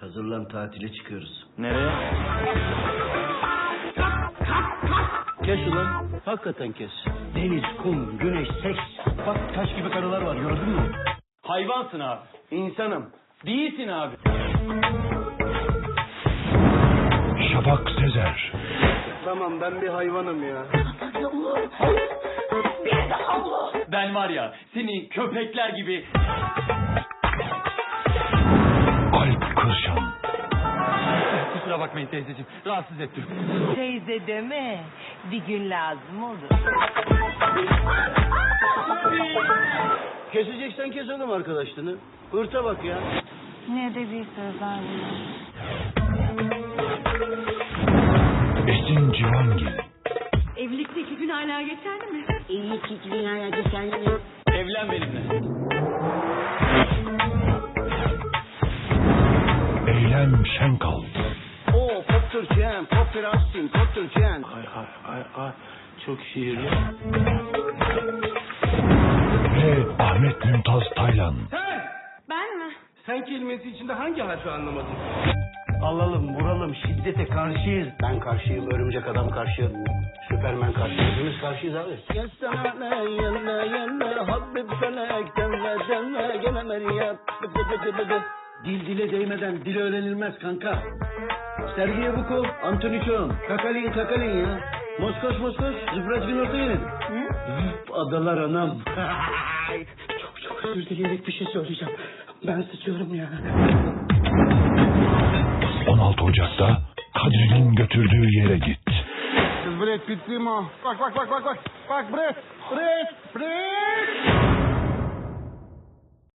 Hazırlan tatile çıkıyoruz. Nereye? Kes ulan. Hakikaten kes. Deniz, kum, güneş, seks. Bak taş gibi karılar var gördün mü? Hayvansın abi. İnsanım. Değilsin abi. Şafak Sezer. Tamam ben bir hayvanım ya. Ben var ya seni köpekler gibi kusura bakmayın teyzeciğim rahatsız ettim. Teyze deme. Bir gün lazım olur. Keseceksen kes oğlum arkadaşlığını. Hırta bak ya. Ne de bir sözler bunlar. Esin Cihangil. Evlilikte iki gün hala geçerli mi? Evlen benimle. Eylem Şenkal. Firastin, pop Türkçen. Ay ay ay ay. Çok şiirli. Ve Ahmet Mümtaz Taylan. Ben mi? Sen kelimesi içinde hangi harfi anlamadın? Alalım, vuralım, şiddete karşıyız. Ben karşıyım, örümcek adam karşı. Süpermen karşı. Hepimiz karşıyız abi. Gelsene yanına yanına Habib felek denme denme gene Meryem. Bıdı bıdı bıdı. Dil dile değmeden dil öğrenilmez kanka. Sergiye Bukov, Anthony Çoğun, Kakalin Kakalin ya. Moskos Moskos, Zıbracgın Ortayın. Adalar anam. çok çok özür dileyerek bir şey söyleyeceğim. Ben sıçıyorum ya. 16 Ocak'ta Kadri'nin götürdüğü yere git. Brett Pitt Primo. Bak bak bak bak bak. Bak Brett. Brett. Brett.